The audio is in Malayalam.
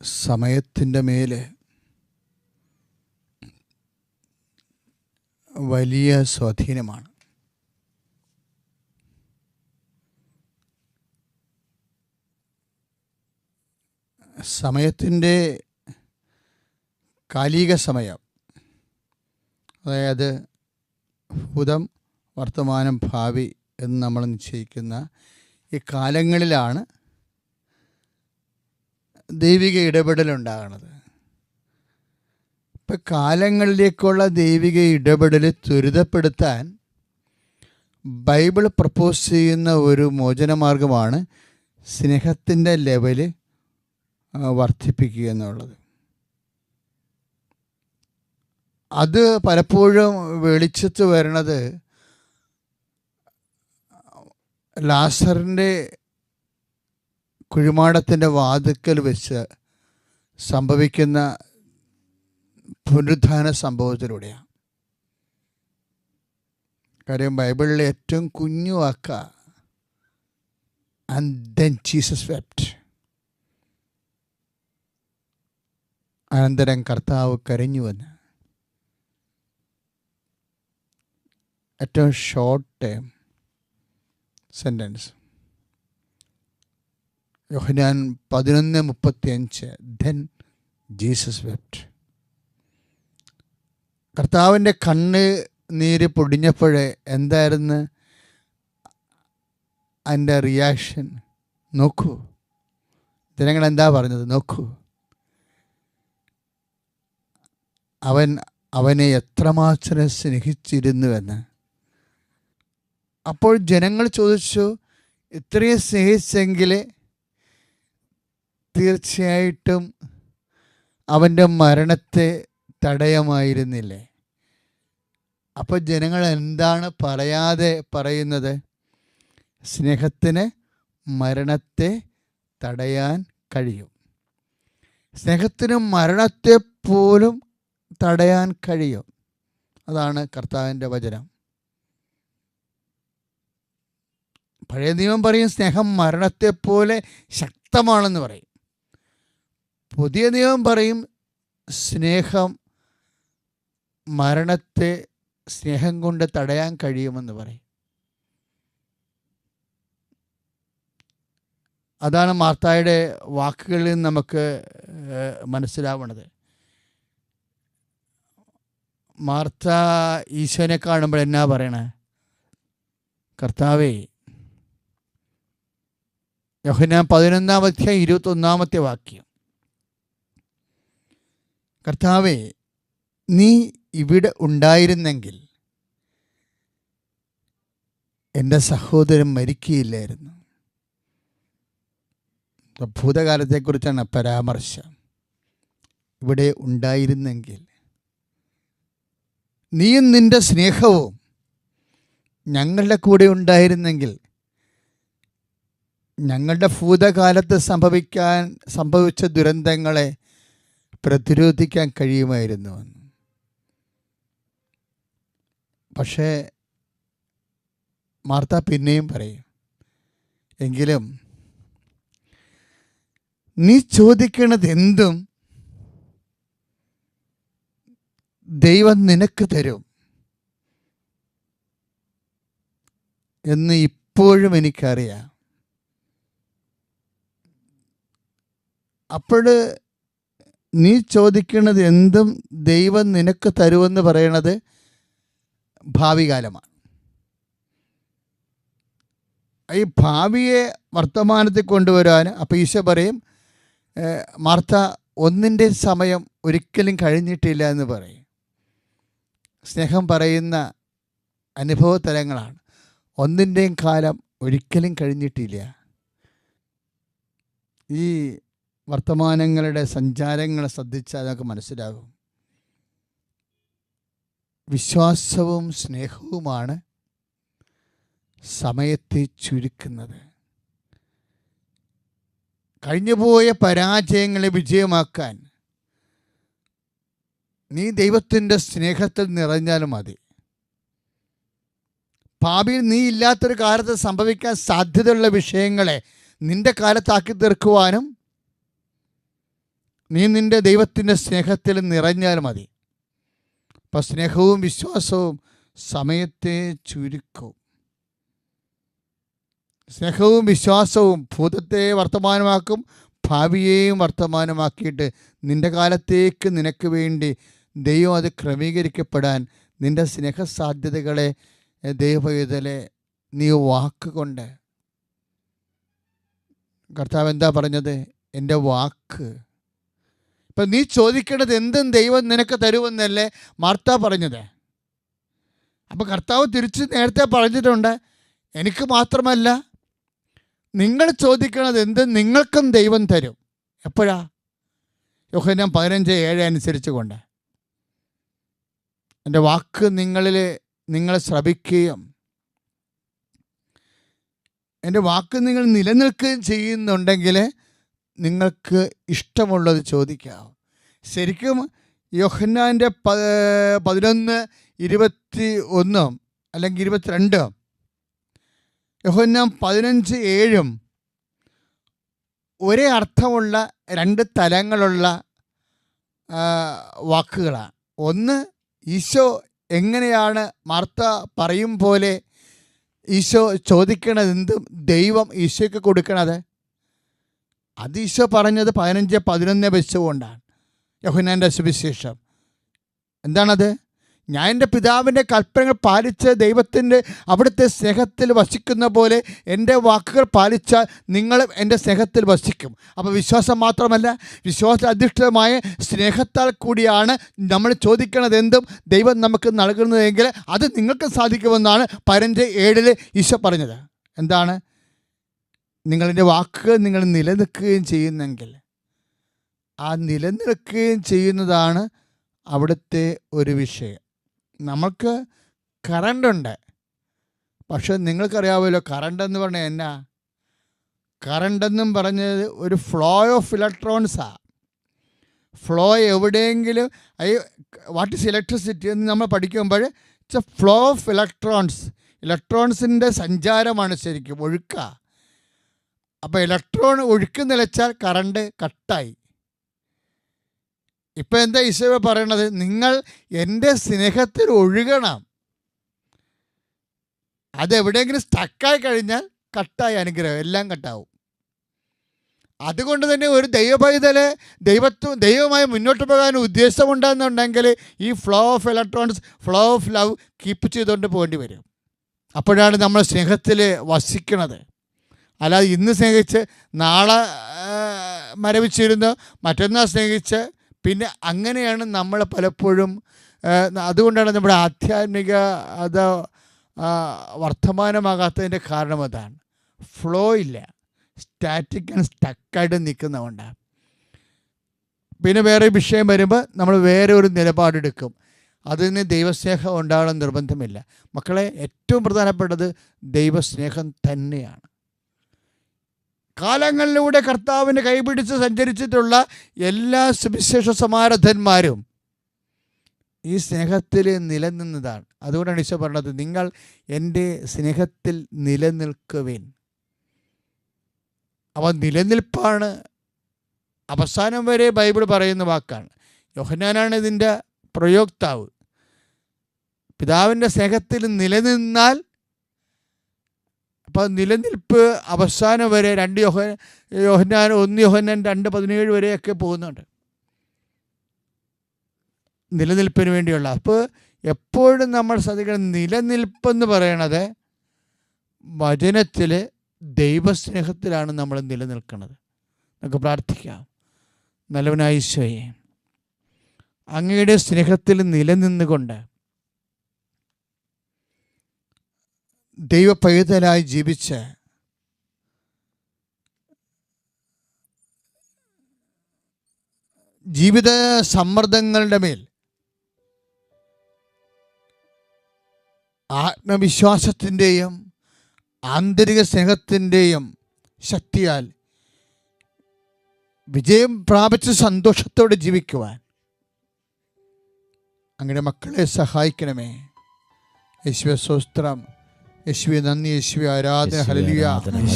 സമയത്തിന്റെ മേലെ വലിയ സ്വാധീനമാണ്. സമയത്തിന്റെ കാലിക സമയം അതായത് ഭൂതം വർത്തമാനം ഭാവി എന്ന് നമ്മൾ നിശ്ചയിക്കുന്ന ഈ കാലങ്ങളിലാണ് ദൈവിക ഇടപെടലുണ്ടാകണത്. ഇപ്പം കാലങ്ങളിലേക്കുള്ള ദൈവിക ഇടപെടൽ ത്വരിതപ്പെടുത്താൻ ബൈബിൾ പ്രപ്പോസ് ചെയ്യുന്ന ഒരു മോചനമാർഗമാണ് സ്നേഹത്തിന്റെ ലെവൽ വർദ്ധിപ്പിക്കുക എന്നുള്ളത്. അത് പലപ്പോഴും വെളിച്ചത്ത് വരണത് ലാസറിന്റെ കുഴിമാടത്തിന്റെ വാതുക്കൽ വെച്ച് സംഭവിക്കുന്ന പുനരുദ്ധാന സംഭവത്തിലൂടെയാണ്. കാര്യം ബൈബിളിലെ ഏറ്റവും കുഞ്ഞു വാക്ക ആൻഡ് ദെൻ ജീസസ് വെപ്റ്റ് അനന്തരം കർത്താവ് കരഞ്ഞുവെന്ന് ഏറ്റവും ഷോർട്ട് ടൈം സെന്റൻസ് യോഹനാൻ പതിനൊന്ന് മുപ്പത്തിയഞ്ച്. ധൻ ജീസസ് വെപ്റ്റ് കർത്താവിന്റെ കണ്ണ് നീര് പൊടിഞ്ഞപ്പോഴേ എന്തായിരുന്നു? അതിന്റെ റിയാക്ഷൻ നോക്കൂ. ജനങ്ങൾ എന്താ പറഞ്ഞത്? നോക്കൂ. അവൻ അവനെ എത്രമാത്രം സ്നേഹിച്ചിരുന്നുവെന്ന്. അപ്പോൾ ജനങ്ങൾ ചോദിച്ചു ഇത്രയും സ്നേഹിച്ചെങ്കിൽ തീർച്ചയായിട്ടും അവന്റെ മരണത്തെ തടയമായിരുന്നില്ലേ? അപ്പോൾ ജനങ്ങൾ എന്താണ് പറയാതെ പറയുന്നത്? സ്നേഹത്തിന് മരണത്തെ തടയാൻ കഴിയും. സ്നേഹത്തിന് മരണത്തെ പോലും തടയാൻ കഴിയും. അതാണ് കർത്താവിന്റെ വചനം. പഴയ നിയമം പറയും സ്നേഹം മരണത്തെ പോലെ ശക്തമാണെന്ന് പറയും. പുതിയ നിയമം പറയും സ്നേഹം മരണത്തെ സ്നേഹം കൊണ്ട് തടയാൻ കഴിയുമെന്ന് പറയും. അതാണ് മാർത്തായുടെ വാക്കുകളിൽ നിന്ന് നമുക്ക് മനസ്സിലാവുന്നത്. മാർത്ത ഈശോനെ കാണുമ്പോൾ എന്നാ പറയണേ? കർത്താവേ യോഹന പതിനൊന്നാമത്തെ ഇരുപത്തൊന്നാമത്തെ വാക്യം. കർത്താവേ നീ ഇവിടെ ഉണ്ടായിരുന്നെങ്കിൽ എന്റെ സഹോദരൻ മരിക്കുകയില്ലായിരുന്നു. ഭൂതകാലത്തെക്കുറിച്ചാണ് പരാമർശം. ഇവിടെ ഉണ്ടായിരുന്നെങ്കിൽ നീയും നിന്റെ സ്നേഹവും ഞങ്ങളുടെ കൂടെ ഉണ്ടായിരുന്നെങ്കിൽ ഞങ്ങളുടെ ഭൂതകാലത്ത് സംഭവിക്കാൻ സംഭവിച്ച ദുരന്തങ്ങളെ പ്രതിരോധിക്കാൻ കഴിയുമായിരുന്നു പക്ഷേ മാർത്ത പിന്നെയും പറയും എങ്കിലും നീ ചോദിക്കണത് എന്തും ദൈവം നിനക്ക് തരും എന്ന് ഇപ്പോഴും എനിക്കറിയാം. അപ്പോൾ നീ ചോദിക്കുന്നത് എന്തും ദൈവം നിനക്ക് തരുമെന്ന് പറയണത് ഭാവി കാലമാണ് ഈ ഭാവിയെ വർത്തമാനത്തിൽ കൊണ്ടുവരാൻ അപ്പോൾ ഈശോ പറയും മാർത്ത ഒന്നിന്റെ സമയം ഒരിക്കലും കഴിഞ്ഞിട്ടില്ല എന്ന് പറയും. സ്നേഹം പറയുന്ന അനുഭവ തലങ്ങളാണ് ഒന്നിന്റെയും കാലം ഒരിക്കലും കഴിഞ്ഞിട്ടില്ല. ഈ വർത്തമാനങ്ങളുടെ സഞ്ചാരങ്ങളെ ശ്രദ്ധിച്ചാൽ നമുക്ക് മനസ്സിലാകും. വിശ്വാസവും സ്നേഹവുമാണ് സമയത്തെ ചുരുക്കുന്നത്. കഴിഞ്ഞുപോയ പരാജയങ്ങളെ വിജയമാക്കാൻ നീ ദൈവത്തിന്റെ സ്നേഹത്തിൽ നിറഞ്ഞാൽ മതി. ഭാവിയിൽ നീ ഇല്ലാത്തൊരു കാലത്ത് സംഭവിക്കാൻ സാധ്യതയുള്ള വിഷയങ്ങളെ നിന്റെ കാലത്താക്കി തീർക്കുവാനും നീ നിന്റെ ദൈവത്തിന്റെ സ്നേഹത്തിൽ നിറഞ്ഞാൽ മതി. അപ്പം സ്നേഹവും വിശ്വാസവും സമയത്തെ ചുരുക്കും. സ്നേഹവും വിശ്വാസവും ഭൂതത്തെ വർത്തമാനമാക്കും ഭാവിയെയും വർത്തമാനമാക്കിയിട്ട് നിന്റെ കാലത്തേക്ക് നിനക്ക് വേണ്ടി ദൈവം അത് ക്രമീകരിക്കപ്പെടാൻ നിന്റെ സ്നേഹസാധ്യതകളെ ദൈവപൈതലെ നീ വാക്കുകൊണ്ട്. കർത്താവ് എന്താ പറഞ്ഞത്? എന്റെ വാക്ക് ഇപ്പം നീ ചോദിക്കേണ്ടത് എന്തും ദൈവം നിനക്ക് തരുമെന്നല്ലേ മാർത്ത പറഞ്ഞത്. അപ്പം കർത്താവ് തിരിച്ച് നേരത്തെ പറഞ്ഞിട്ടുണ്ട് എനിക്ക് മാത്രമല്ല നിങ്ങൾ ചോദിക്കണത് എന്ത് നിങ്ങൾക്കും ദൈവം തരും. എപ്പോഴാ? യോഹന്നാൻ പതിനഞ്ച് ഏഴ് അനുസരിച്ച് കൊണ്ട് എന്റെ വാക്ക് നിങ്ങളിൽ നിങ്ങൾ ശ്രവിക്കുകയും എന്റെ വാക്ക് നിങ്ങൾ നിലനിൽക്കുകയും ചെയ്യുന്നുണ്ടെങ്കിൽ നിങ്ങൾക്ക് ഇഷ്ടമുള്ളത് ചോദിക്കാം. ശരിക്കും യോഹന്നാന്റെ പ പതിനൊന്ന് ഇരുപത്തി ഒന്ന് അല്ലെങ്കിൽ ഇരുപത്തിരണ്ട്. യോഹന്നാൻ പതിനഞ്ച് ഏഴും ഒരേ അർത്ഥമുള്ള രണ്ട് തലങ്ങളുള്ള വാക്കുകളാണ്. ഒന്ന് ഈശോ എങ്ങനെയാണ് മാർത്ത പറയും പോലെ ഈശോ ചോദിക്കണത് എന്തും ദൈവം ഈശോയ്ക്ക് കൊടുക്കണത്? അത് ഈശോ പറഞ്ഞത് പതിനഞ്ച് പതിനൊന്ന് വെച്ചുകൊണ്ടാണ്. യഹുനാന്റെ സുവിശേഷം. എന്താണത്? ഞാൻ എന്റെ പിതാവിന്റെ കൽപ്പനകൾ പാലിച്ച് ദൈവത്തിന്റെ അവിടുത്തെ സ്നേഹത്തിൽ വസിക്കുന്ന പോലെ എന്റെ വാക്കുകൾ പാലിച്ചാൽ നിങ്ങളും എന്റെ സ്നേഹത്തിൽ വസിക്കും. അപ്പോൾ വിശ്വാസം മാത്രമല്ല വിശ്വാസ അധിഷ്ഠിതമായ സ്നേഹത്താൽ കൂടിയാണ് നമ്മൾ ചോദിക്കുന്നത് എന്തും ദൈവം നമുക്ക് നൽകുന്നതെങ്കിൽ അത് നിങ്ങൾക്ക് സാധിക്കുമെന്നാണ് പതിനഞ്ച് ഏഴിൽ ഈശോ പറഞ്ഞത്. എന്താണ്? നിങ്ങളതിന്റെ വാക്കുകൾ നിങ്ങൾ നിലനിൽക്കുകയും ചെയ്യുന്നെങ്കിൽ ആ നിലനിൽക്കുകയും ചെയ്യുന്നതാണ് അവിടുത്തെ ഒരു വിഷയം. നമുക്ക് കറണ്ടുണ്ട് പക്ഷെ നിങ്ങൾക്കറിയാമല്ലോ കറണ്ട് എന്ന് പറഞ്ഞാൽ എന്നാ? കറണ്ട് എന്നും പറഞ്ഞത് ഒരു ഫ്ലോ ഓഫ് ഇലക്ട്രോൺസാണ് ഫ്ലോ എവിടെയെങ്കിലും ഐ വാട്ട് ഇസ് ഇലക്ട്രിസിറ്റി എന്ന് നമ്മൾ പഠിക്കുമ്പോൾ it's a flow of electrons ഇലക്ട്രോൺസിന്റെ സഞ്ചാരമാണ് ശരിക്കും ഒഴുക്ക. അപ്പോൾ ഇലക്ട്രോൺ ഒഴുക്ക് നിലച്ചാൽ കറണ്ട് കട്ടായി ഇപ്പം എന്താ ഈശോ പറയണത്? നിങ്ങൾ എന്റെ സ്നേഹത്തിൽ ഒഴുകണം. അതെവിടെയെങ്കിലും സ്റ്റക്കായി കഴിഞ്ഞാൽ കട്ടായി അനുഗ്രഹം. എല്ലാം കട്ടാവും അതുകൊണ്ട് തന്നെ ഒരു ദൈവപൈതലെ ദൈവത്വം ദൈവമായി മുന്നോട്ട് പോകാൻ ഉദ്ദേശമുണ്ടെന്നുണ്ടെങ്കിൽ ഈ flow of electrons flow of love keep ചെയ്തുകൊണ്ട് പോകേണ്ടി വരും. അപ്പോഴാണ് നമ്മൾ സ്നേഹത്തിൽ വസിക്കണത് അല്ലാതെ ഇന്ന് സ്നേഹിച്ച് നാളെ മരവിച്ചിരുന്ന് മറ്റന്നാൾ സ്നേഹിച്ച് പിന്നെ അങ്ങനെയാണ് നമ്മൾ പലപ്പോഴും അതുകൊണ്ടാണ് നമ്മുടെ ആധ്യാത്മിക അത് വർത്തമാനമാകാത്തതിന്റെ കാരണം അതാണ്. ഫ്ലോ ഇല്ല. സ്റ്റാറ്റിക് ആൻഡ് സ്റ്റക്കായിട്ട് നിൽക്കുന്നതുകൊണ്ടാണ് പിന്നെ വേറെ വിഷയം വരുമ്പോൾ നമ്മൾ വേറെ ഒരു നിലപാടെടുക്കും അതിന് ദൈവസ്നേഹം ഉണ്ടാകണം നിർബന്ധമില്ല. മക്കളെ ഏറ്റവും പ്രധാനപ്പെട്ടത് ദൈവസ്നേഹം തന്നെയാണ്. കാലങ്ങളിലൂടെ കർത്താവിന് കൈപിടിച്ച് സഞ്ചരിച്ചിട്ടുള്ള എല്ലാ സുവിശേഷ സമാരഥന്മാരും ഈ സ്നേഹത്തിൽ നിലനിന്നതാണ്. അതുകൊണ്ടാണ് ഈശോ പറഞ്ഞത് നിങ്ങൾ എന്റെ സ്നേഹത്തിൽ നിലനിൽക്കുവിൻ. അവ നിലനിൽപ്പാണ്. അവസാനം വരെ ബൈബിൾ പറയുന്ന വാക്കാണ് യോഹനാനാണ് ഇതിന്റെ പ്രയോക്താവ്. പിതാവിന്റെ സ്നേഹത്തിൽ നിലനിന്നാൽ അപ്പോൾ നിലനിൽപ്പ് അവസാനം വരെ രണ്ട് യോഹ യോഹന്നാൻ ഒന്ന് യോഹന്നാൻ രണ്ട് പതിനേഴ് വരെയൊക്കെ പോകുന്നുണ്ട്. നിലനിൽപ്പിന് വേണ്ടിയുള്ള. അപ്പോൾ എപ്പോഴും നമ്മൾ ശ്രദ്ധിക്കണം നിലനിൽപ്പെന്ന് പറയണത് വചനത്തിൽ ദൈവസ്നേഹത്തിലാണ് നമ്മൾ നിലനിൽക്കുന്നത് നമുക്ക് പ്രാർത്ഥിക്കാം. നല്ലവനായ ഈശോയെ അങ്ങയുടെ സ്നേഹത്തിൽ നിലനിന്നുകൊണ്ട് ദൈവപൈതലായി ജീവിച്ച് ജീവിത സമ്മർദ്ദങ്ങളുടെ മേൽ ആത്മവിശ്വാസത്തിന്റെയും ആന്തരിക സ്നേഹത്തിന്റെയും ശക്തിയാൽ വിജയം പ്രാപിച്ച് സന്തോഷത്തോടെ ജീവിക്കുവാൻ അങ്ങനെ മക്കളെ സഹായിക്കണമേ. യേശുവ സ്വസ്ത്രം യേശുവെ നന്ദി യേശുവെ ആരാധന ആരാധന.